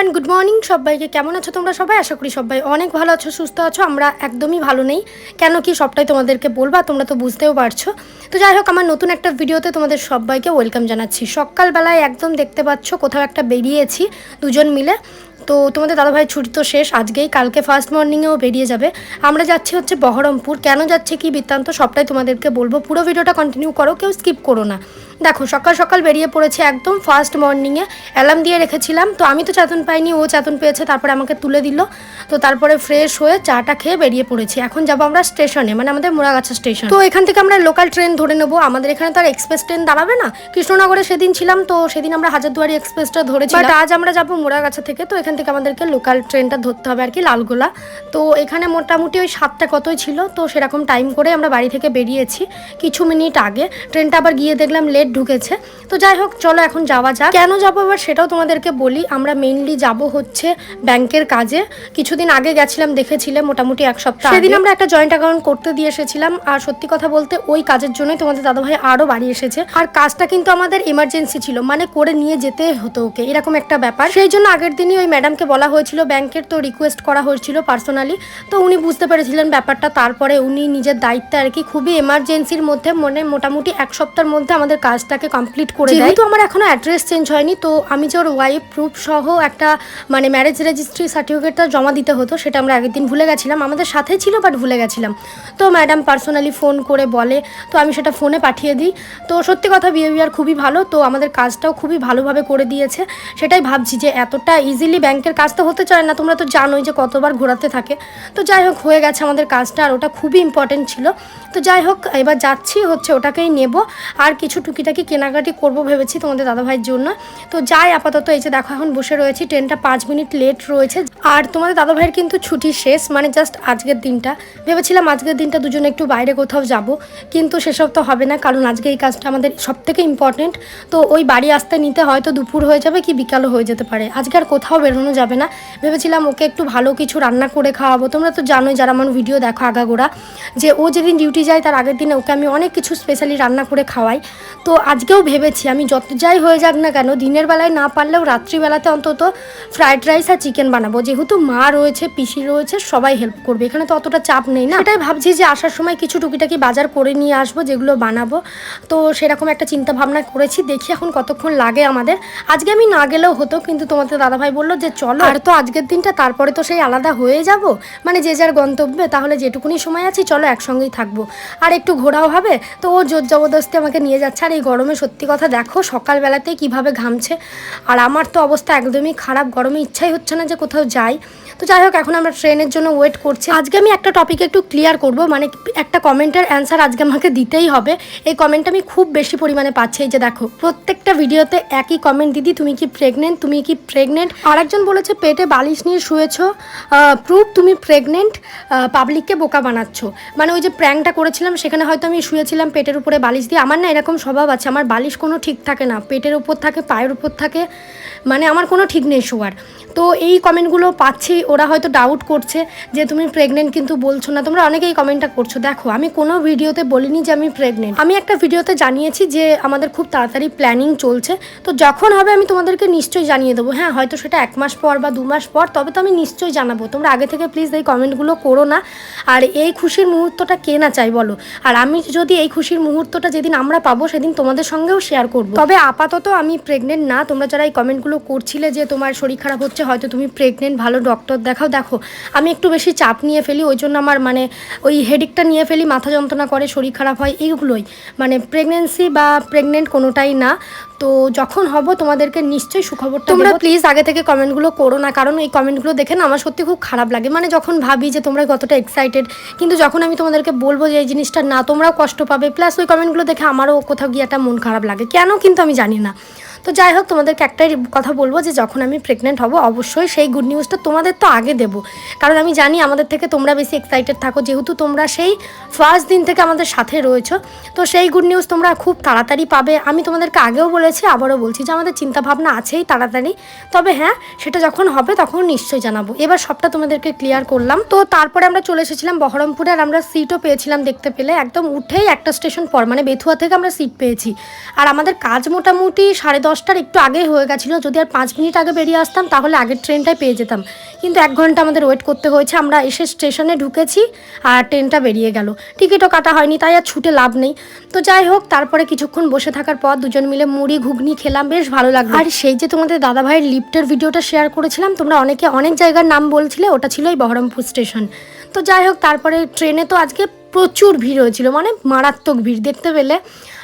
Everyone, good morning. সবাইকে কেমন আছো তোমরা সবাই? আশা করি সবাই অনেক ভালো আছো, সুস্থ আছো। আমরা একদমই ভালো নেই। কেন কি সবটাই তোমাদেরকে বলবা তোমরা তো বুঝতেও পারছ। তো যাই হোক, আমার নতুন একটা ভিডিওতে তোমাদের সবাইকে ওয়েলকাম জানাচ্ছি। সকালবেলায় একদম দেখতে পাচ্ছ কোথাও একটা বেরিয়েছি দুজন মিলে। তো তোমাদের দাদাভাই ছুটি তো শেষ আজকেই কালকে ফার্স্ট মর্নিংয়েও বেরিয়ে যাবে। আমরা যাচ্ছি হচ্ছে বহরমপুর। কেন যাচ্ছে কি বৃত্তান্ত সবটাই তোমাদেরকে বলব। পুরো ভিডিওটা কন্টিনিউ করো কেউ স্কিপ করো না। দেখো সকাল সকাল বেরিয়ে পড়েছে একদম ফার্স্ট মর্নিংয়ে অ্যালার্ম দিয়ে রেখেছিলাম তো আমি তো চাতন পাইনি ও চাতন পেয়েছে তারপরে আমাকে তুলে দিল। তো তারপরে ফ্রেশ হয়ে চাটা খেয়ে বেরিয়ে পড়েছি। এখন যাব আমরা স্টেশনে মানে আমাদের মোড়াগাছা স্টেশন তো এখান থেকে আমরা লোকাল ট্রেন ধরে নেব। আমাদের এখানে তো আর এক্সপ্রেস ট্রেন দাঁড়াবে না। কৃষ্ণনগরে সেদিন ছিলাম তো সেদিন আমরা হাজারদুয়ারি এক্সপ্রেসটা ধরেছি বাট আজ আমরা যাব মোড়াগাছা থেকে তো এখান থেকে আমাদেরকে লোকাল ট্রেনটা ধরতে হবে আর কি লালগোলা। তো এখানে মোটামুটি ওই সাতটা কতই ছিল, তো সেরকম টাইম করে আমরা বাড়ি থেকে বেরিয়েছি কিছু মিনিট আগে। ট্রেনটা আবার গিয়ে দেখলাম লেট ঢুকেছে। তো যাই হোক, চলো এখন যাওয়া যাক। কেন যাব এবার সেটাও তোমাদেরকে বলি। আমরা মেইনলি যাব হচ্ছে ব্যাংকের কাজে। কিছুদিন আগে গেছিলাম, দেখেছিলে মোটামুটি এক সপ্তাহ সেদিন আমরা একটা জয়েন্ট অ্যাকাউন্ট করতে দিয়ে এসেছিলাম। আর সত্যি কথা বলতে ওই কাজের জন্যই তোমাদের দাদাভাই আরও বাড়ি এসেছে। আর কাজটা কিন্তু আমাদের এমার্জেন্সি ছিল মানে করে নিয়ে যেতে হতো ওকে, এরকম একটা ব্যাপার। সেই জন্য আগের দিনই ওই ম্যাডামকে বলা হয়েছিল, ব্যাংকের তো রিকোয়েস্ট করা হয়েছিল পার্সোনালি তো উনি বুঝতে পেরেছিলেন ব্যাপারটা। তারপরে উনি নিজের দায়িত্বে আর কি খুবই এমার্জেন্সির মধ্যে মানে মোটামুটি এক সপ্তাহের মধ্যে আমাদের কাজটাকে কমপ্লিট করে যেহেতু আমার এখনও অ্যাড্রেস চেঞ্জ হয়নি, তো আমি যে ওর ওয়াইফ প্রুফ সহ একটা মানে ম্যারেজ রেজিস্ট্রি সার্টিফিকেটটা জমা দিতে হতো, সেটা আমরা আগের দিন ভুলে গেছিলাম। আমাদের সাথে ছিল বাট ভুলে গেছিলাম। তো ম্যাডাম পার্সোনালি ফোন করে বলে, তো আমি সেটা ফোনে পাঠিয়ে দিই। তো সত্যি কথা বিহেভিয়ার খুবই ভালো, তো আমাদের কাজটাও খুবই ভালোভাবে করে দিয়েছে। সেটাই ভাবছি যে এতটা ইজিলি ব্যাংকের কাজ তো হতে চায় না, তোমরা তো জানোই যে কতবার ঘোরাতে থাকে। তো যাই হোক, হয়ে গেছে আমাদের কাজটা, আর ওটা খুবই ইম্পর্টেন্ট ছিল। তো যাই হোক, এবার যাচ্ছি হচ্ছে, ওটাকেই নেব। আর কিছু টুকিটাকি কেনাকাটি করব ভেবেছি তোমাদের দাদাভাইয়ের জন্য। তো যাই, আপাতত এই যে দেখো, এখন বসে রয়েছি ট্রেনটা পাঁচ মিনিট লেট রয়েছে। আর তোমাদের দাদাভাইয়ের কিন্তু ছুটি শেষ মানে জাস্ট আজকের দিনটা। ভেবেছিলাম আজকের দিনটা দুজনে একটু বাইরে কোথাও যাব, কিন্তু সেসব তো হবে না, কারণ আজকে এই কাজটা আমাদের সব থেকে ইম্পর্টেন্ট তো ওই বাড়ি আসতে নিতে হয়তো দুপুর হয়ে যাবে কি বিকালও হয়ে যেতে পারে। আজকে আর কোথাও বেরোনো যাবে না। ভেবেছিলাম ওকে একটু ভালো কিছু রান্না করে খাওয়াবো। তোমরা তো জানোই যারা আমার ভিডিও দেখো আগাগোড়া, যে ও যেদিন ডিউটি যায় তার আগের দিনে ওকে আমি অনেক কিছু স্পেশালি রান্না করে খাওয়াই। তো আজকেও ভেবেছি আমি যত যাই হয়ে যাক না কেন, দিনের বেলায় না পারলেও রাত্রিবেলাতে অন্তত ফ্রাইড রাইস আর চিকেন বানাবো। যেহেতু মা রয়েছে, পিসি রয়েছে, সবাই হেল্প করবে। এখানে তো অতটা চাপ নেই না। এটাই ভাবছি যে আসার সময় কিছু টুকিটাকি বাজার করে নিয়ে আসব, যেগুলো বানাবো। তো সেরকম একটা চিন্তা ভাবনা করেছি। দেখি এখন কতক্ষণ লাগে আমাদের। আজকে আমি না গেলেও হতো, কিন্তু তোমাদের দাদাভাই বলল যে চলো। আর তো আজকের দিনটা, তারপরে তো সেই আলাদা হয়ে যাব। মানে যে যার গন্তব্যে, তাহলে যেটুকুনি সময় আছে, চলো একসঙ্গেই থাকব। আর একটু ঘোরাও হবে, তো ও জোর জবরদস্তি আমাকে নিয়ে যাচ্ছে। আর এই গরমে সত্যি কথা দেখো, সকালবেলাতেই কীভাবে ঘামছে। আর আমার তো অবস্থা একদমই খারাপ, গরমে ইচ্ছাই হচ্ছে না যে কোথাও যাই। তো যাই হোক, এখন আমরা ট্রেনের জন্য ওয়েট করছি। আজকে আমি একটা টপিক একটু ক্লিয়ার করব মানে একটা কমেন্টের অ্যান্সার আজকে আমাকে দিতেই হবে। এই কমেন্ট আমি খুব বেশি পরিমাণে পাচ্ছি। এই যে দেখো, প্রত্যেকটা ভিডিওতে একই কমেন্ট দিদি, তুমি কি প্রেগনেন্ট তুমি কি প্রেগনেন্ট আরেকজন বলেছে, পেটে বালিশ নিয়ে শুয়েছ প্রুফ তুমি প্রেগনেন্ট পাবলিককে বোকা বানাচ্ছ। মানে ওই যে প্র্যাঙ্কটা করেছিলাম, সেখানে হয়তো আমি শুয়েছিলাম পেটের উপরে বালিশ দিয়ে। আমার না এরকম স্বভাব আছে, আমার বালিশ কোনো ঠিক থাকে না। পেটের উপর থাকে, পায়ের উপর থাকে মানে আমার কোনো ঠিক নেই শোয়ার। তো এই কমেন্টগুলো পাচ্ছি, ওরা হয়তো ডাউট করছে যে তুমি প্রেগনেন্ট কিন্তু বলছো না। তোমরা অনেকেই কমেন্টটা করছ। দেখো, আমি কোনো ভিডিওতে বলিনি যে আমি প্রেগনেন্ট আমি একটা ভিডিওতে জানিয়েছি যে আমাদের খুব তাড়াতাড়ি প্ল্যানিং চলছে। তো যখন হবে আমি তোমাদেরকে নিশ্চয়ই জানিয়ে দেবো। হ্যাঁ হয়তো সেটা এক মাস পর বা দু মাস পর, তবে তো আমি নিশ্চয়ই জানাব। তোমরা আগে থেকে প্লিজ এই কমেন্টগুলো করো না। আর এই খুশির মুহূর্তটা কে না চাই বলো? আর আমি যদি এই খুশির মুহূর্তটা যেদিন আমরা পাবো, সেদিন তোমাদের সঙ্গেও শেয়ার করব। তবে আপাতত আমি প্রেগনেন্ট না। তোমরা যারা এই কমেন্টগুলো করছিলে যে তোমার শরীর খারাপ হচ্ছে, হয়তো তুমি প্রেগনেন্ট ভালো ডক্টর দেখাও। দেখো, আমি একটু বেশি চাপ নিয়ে ফেলি, ওই জন্য আমার মানে ওই হেডিকটা নিয়ে ফেলি, মাথা যন্ত্রণা করে, শরীর খারাপ হয়, এইগুলোই। মানে প্রেগনেন্সি বা প্রেগনেন্ট কোনোটাই না। তো যখন হব তোমাদেরকে নিশ্চয়ই সুখবর তোমরা প্লিজ আগে থেকে কমেন্টগুলো করো না কারণ এই কমেন্টগুলো দেখে না আমার সত্যি খুব খারাপ লাগে। মানে যখন ভাবি যে তোমরা কতটা এক্সাইটেড কিন্তু যখন আমি তোমাদেরকে বলব যে এই জিনিসটা না তোমরাও কষ্ট পাবে। প্লাস ওই কমেন্টগুলো দেখে আমারও কোথাও গিয়ে একটা মন খারাপ লাগে। কেন কিন্তু আমি জানি না। তো যাই হোক, তোমাদেরকে একটাই কথা বলব যে যখন আমি প্রেগনেন্ট হব, অবশ্যই সেই গুড নিউজটা তোমাদের তো আগে দেবো। কারণ আমি জানি আমাদের থেকে তোমরা বেশি এক্সাইটেড থাকো, যেহেতু তোমরা সেই ফার্স্ট দিন থেকে আমাদের সাথে রয়েছো। তো সেই গুড নিউজ তোমরা খুব তাড়াতাড়ি পাবে। আমি তোমাদেরকে আগেও বলেছি, আবারও বলছি যে আমাদের চিন্তাভাবনা আছেই তাড়াতাড়ি। তবে হ্যাঁ সেটা যখন হবে তখন নিশ্চয়ই জানাব। এবার সবটা তোমাদেরকে ক্লিয়ার করলাম। তো তারপরে আমরা চলে এসেছিলাম বহরমপুরে, আর আমরা সিটও পেয়েছিলাম দেখতে পেলে। একদম উঠেই একটা স্টেশন পর মানে বেথুয়া থেকে আমরা সিট পেয়েছি। আর আমাদের কাজ মোটামুটি সাড়ে দশটার একটু আগে হয়ে গেছিল। যদি আর পাঁচ মিনিট আগে বেরিয়ে আসতাম, তাহলে আগের ট্রেনটাই পেয়ে যেতাম। কিন্তু এক ঘণ্টা আমাদের ওয়েট করতে হয়েছে। আমরা এসে স্টেশনে ঢুকেছি আর ট্রেনটা বেরিয়ে গেল। টিকিটও কাটা হয়নি, তাই আর ছুটে লাভ নেই। তো যাই হোক, তারপরে কিছুক্ষণ বসে থাকার পর দুজন মিলে মুড়ি ঘুগনি খেলাম, বেশ ভালো লাগল। আর সেই যে তোমাদের দাদাভাইয়ের লিফটের ভিডিওটা শেয়ার করেছিলাম, তোমরা অনেকে অনেক জায়গার নাম বলছিলে, ওটা ছিল এই বহরমপুর স্টেশন। তো যাই হোক, তারপরে ট্রেনে তো আজকে প্রচুর ভিড় হয়েছিল মানে মারাত্মক ভিড়, দেখতে পেলে।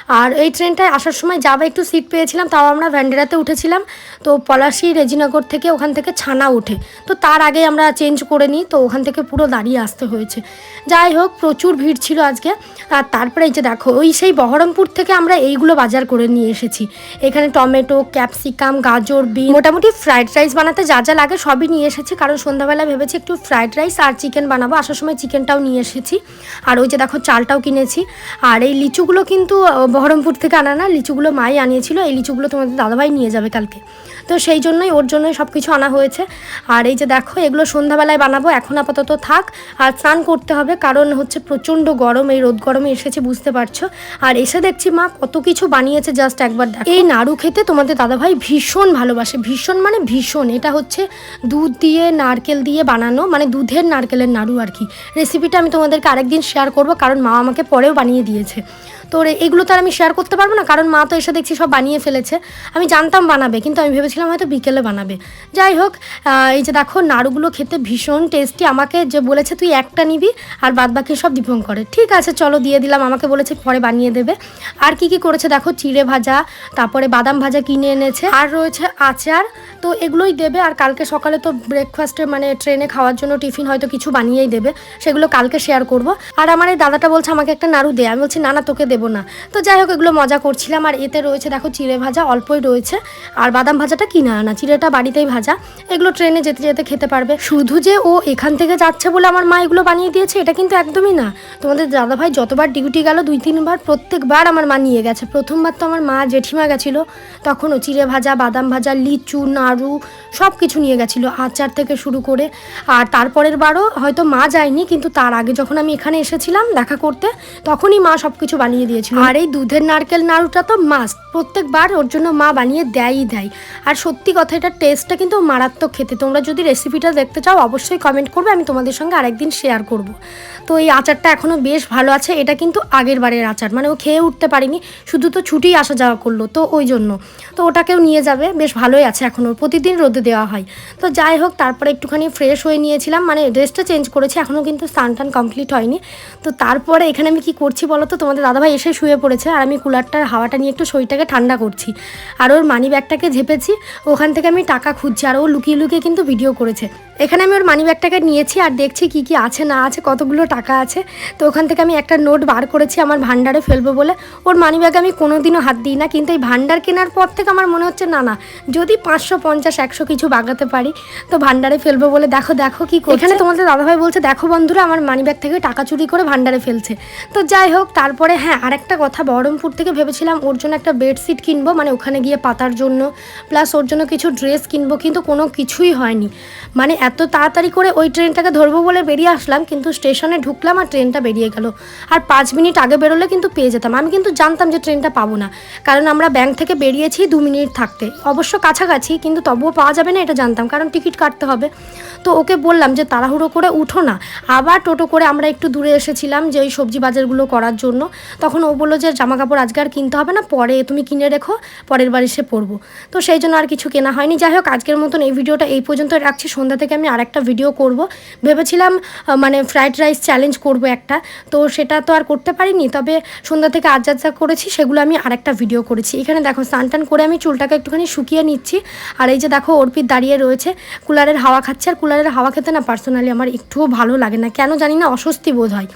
আর এই ট্রেনটায় আসার সময় যাবে একটু সিট পেয়েছিলাম, তাও আমরা ভ্যান্ডেরাতে উঠেছিলাম। তো পলাশি, রেজিনগর থেকে ওখান থেকে ছানা উঠে। তো তার আগে আমরা চেঞ্জ করে নিই, তো ওখান থেকে পুরো দাঁড়িয়ে আসতে হয়েছে। যাই হোক, প্রচুর ভিড় ছিল আজকে। আর তারপরে এই যে দেখো, ওই সেই বহরমপুর থেকে আমরা এইগুলো বাজার করে নিয়ে এসেছি। এখানে টমেটো, ক্যাপসিকাম, গাজর, বিন, মোটামুটি ফ্রাইড রাইস বানাতে যা যা লাগে সবই নিয়ে এসেছি। কারণ সন্ধ্যাবেলা ভেবেছি একটু ফ্রাইড রাইস আর চিকেন বানাবো। আসার সময় চিকেনটাও নিয়ে এসেছি। আর ওই যে দেখো, চালটাও কিনেছি। আর এই লিচুগুলো কিন্তু বহরমপুর থেকে আনা না, লিচুগুলো মাই আনিয়েছিল, এই লিচুগুলো তোমাদের দাদাভাই নিয়ে যাবে কালকে। তো সেই জন্যই, ওর জন্যই সব কিছু আনা হয়েছে। আর এই যে দেখো, এগুলো সন্ধ্যাবেলায় বানাবো, এখন আপাতত থাক। আর স্নান করতে হবে, কারণ হচ্ছে প্রচণ্ড গরম, এই রোদ গরমে এসেছে, বুঝতে পারছ? আর এসে দেখছি মা, কত কিছু বানিয়েছে জাস্ট একবার দেখো। এই নাড়ু খেতে তোমাদের দাদাভাই ভীষণ ভালোবাসে। ভীষণ মানে ভীষণ, এটা হচ্ছে দুধ দিয়ে, নারকেল দিয়ে বানানো মানে দুধের নারকেলের নাড়ু আর কি। রেসিপিটা আমি তোমাদেরকে আরেকদিন শেয়ার করব, কারণ মা আমাকে পরেও বানিয়ে দিয়েছে। তো এগুলো তো আর আমি শেয়ার করতে পারব না, কারণ মা তো এসে দেখছি সব বানিয়ে ফেলেছে। আমি জানতাম বানাবে, কিন্তু আমি ভেবেছিলাম হয়তো বিকেলে বানাবে। যাই হোক এই যে দেখো, নাড়ুগুলো খেতে ভীষণ টেস্টি আমাকে যে বলেছে তুই একটা নিবি, আর বাদ বাকি সব করে। ঠিক আছে, চলো দিয়ে দিলাম, আমাকে বলেছে পরে বানিয়ে দেবে। আর কি কি করেছে দেখো, চিড়ে ভাজা, তারপরে বাদাম ভাজা কিনে এনেছে। আর রয়েছে আচার তো এগুলোই দেবে আর কালকে সকালে তো ব্রেকফাস্টে মানে ট্রেনে খাওয়ার জন্য টিফিন হয়তো কিছু বানিয়েই দেবে, সেগুলো কালকে শেয়ার করব। আর আমার এই দাদাটা বলছে, আমাকে একটা নাড়ু দে। আমি বলছি, না না, তোকে দেবো না। তো যাই হোক, এগুলো মজা করছিলাম। আর এতে রয়েছে, দেখো, চিড়ে ভাজা অল্পই রয়েছে। আর বাদাম ভাজাটা কিনে আনা চিড়েটা বাড়িতেই ভাজা। এগুলো ট্রেনে যেতে যেতে খেতে পারবে। শুধু যে ও এখান থেকে যাচ্ছে বলে আমার মা এগুলো বানিয়ে দিয়েছে, এটা কিন্তু একদমই না। তোমাদের দাদাভাই যতবার ডিউটি গেল, দুই, তিনবার, প্রত্যেকবার আমার মা নিয়ে গেছে। প্রথমবার তো আমার মা জেঠিমা গেছিল, তখনও চিড়ে ভাজা, বাদাম ভাজা লিচু, নাড়ু সব কিছু নিয়ে গেছিল আচার থেকে শুরু করে। আর তারপরের বারও হয়তো মা যায়নি, কিন্তু তার আগে যখন আমি এখানে এসেছিলাম দেখা করতে, তখনই মা সব কিছু বানিয়ে দিয়েছিল। আর এই দুধের নারকেল নাড়ুটা তো মাস্ট প্রত্যেকবার ওর জন্য মা বানিয়ে দেয়ই দেয়। আর সত্যি কথা, এটার টেস্টটা কিন্তু মারাত্মক খেতে। তোমরা যদি রেসিপিটা দেখতে চাও, অবশ্যই কমেন্ট করবে, আমি তোমাদের সঙ্গে আরেকদিন শেয়ার করব। তো এই আচারটা এখনও বেশ ভালো আছে, এটা কিন্তু আগের বারের আচার মানে ও খেয়ে উঠতে পারিনি, শুধু তো ছুটি আসা যাওয়া করল, তো ওই জন্য। তো ওটাকেও নিয়ে যাবে, বেশ ভালোই আছে এখনও প্রতিদিন রোদে দেওয়া হয়। তো যাই হোক, তারপরে একটুখানি ফ্রেশ হয়ে নিয়েছিলাম মানে ড্রেসটা চেঞ্জ করেছি এখনও কিন্তু স্নান টান কমপ্লিট হয়নি। তো তারপরে এখানে আমি কি করছি বলো তো তোমাদের দাদাভাই এসে শুয়ে পড়েছে, আর আমি কুলারটার হাওয়াটা নিয়ে একটু শরীরটাকে ঠান্ডা করছি। আর ওর মানি ব্যাগটাকে ঝেপেছি, ওখান থেকে আমি টাকা খুঁজছি, আর ও লুকিয়ে লুকিয়ে কিন্তু ভিডিও করেছে। এখানে আমি ওর মানি ব্যাগটাকে নিয়েছি, আর দেখছি কি কি আছে, না আছে, কতগুলো টাকা আছে। তো ওখান থেকে আমি একটা নোট বার করেছি, আমার ভান্ডারে ফেলব বলে। ওর মানি ব্যাগে আমি কোনোদিনও হাত দিই না, কিন্তু এই ভান্ডার কেনার পর থেকে আমার মনে হচ্ছে, না না যদি পাঁচশো পঞ্চাশ, একশো কিছু বাগাতে পারি, তো ভান্ডারে ফেলব বলে দেখো দেখো কি। এখানে তোমাদের দাদাভাই বলছে, দেখো বন্ধুরা, আমার মানি ব্যাগ থেকে টাকা চুরি করে ভান্ডারে ফেলছে। তো যাই হোক, তারপরে হ্যাঁ আরেকটা কথা, বহরমপুর থেকে ভেবেছিলাম ওর জন্য একটা বেডশিট কিনবো মানে ওখানে গিয়ে পাতার জন্য প্লাস ওর জন্য কিছু ড্রেস কিনবো, কিন্তু কোনো কিছুই হয়নি। মানে এত তাড়াতাড়ি করে ওই ট্রেনটাকে ধরবো বলে বেরিয়ে আসলাম, কিন্তু স্টেশনে ঢুকলাম আর ট্রেনটা বেরিয়ে গেল। আর পাঁচ মিনিট আগে বেরোলে কিন্তু পেয়ে যেতাম। আমি কিন্তু জানতাম যে ট্রেনটা পাবো না, কারণ আমরা ব্যাংক থেকে বেরিয়েছি দু মিনিট থাকতে। অবশ্য কাছাকাছি, কিন্তু তবুও পাওয়া যাবে না এটা জানতাম, কারণ টিকিট কাটতে হবে। তো ওকে বললাম যে, তাড়াহুড়ো করে উঠো না। আবার টোটো করে আমরা একটু দূরে এসেছিলাম যে, ওই সবজি বাজারগুলো করার জন্য। তখন ও বলল যে জামা কাপড় আজকে আর কিনতে হবে না, পরে তুমি কিনে রেখো, পরের বার এসে পরবো। তো সেই জন্য আর কিছু কেনা হয়নি। যাই হোক, আজকের মতন এই ভিডিওটা এই পর্যন্ত রাখছি। সন্ধ্যা থেকে আমি আরেকটা ভিডিও করব। ভেবেছিলাম মানে ফ্রাইড রাইস চ্যালেঞ্জ করব একটা, তো সেটা তো আর করতে পারিনি। তবে সন্ধ্যা থেকে আজ যা করেছি, সেগুলো আমি আরেকটা ভিডিও করেছি। এখানে দেখো স্নান টান করে আমি চুলটাকে একটুখানি শুকিয়ে নিচ্ছি। আর এই যে দেখো, অর্পিত দাঁড়িয়ে রয়েছে। কুলারের হাওয়া খাচ্ছে। আর কুলারের হাওয়া খেতে না পার্সোনালি আমার একটুও ভালো লাগে না। কেন জানি না অস্বস্তি বোধ হয়।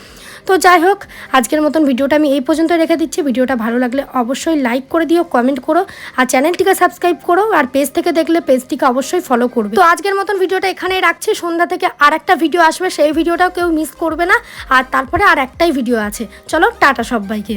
তো যাই হোক, আজকের মতন ভিডিওটা আমি এই পর্যন্ত রেখে দিচ্ছি। ভিডিওটা ভালো লাগলে অবশ্যই লাইক করে দিও কমেন্ট করো। আর চ্যানেলটিকে সাবস্ক্রাইব করো। আর পেজ থেকে দেখলে পেজটিকে অবশ্যই ফলো করবে। তো আজকের মতন ভিডিওটা এখানেই রাখছি। সন্ধ্যা থেকে আর একটা ভিডিও আসবে। সেই ভিডিওটাও কেউ মিস করবে না। আর তারপরে আর একটাই ভিডিও আছে। চলো, টাটা সবাইকে।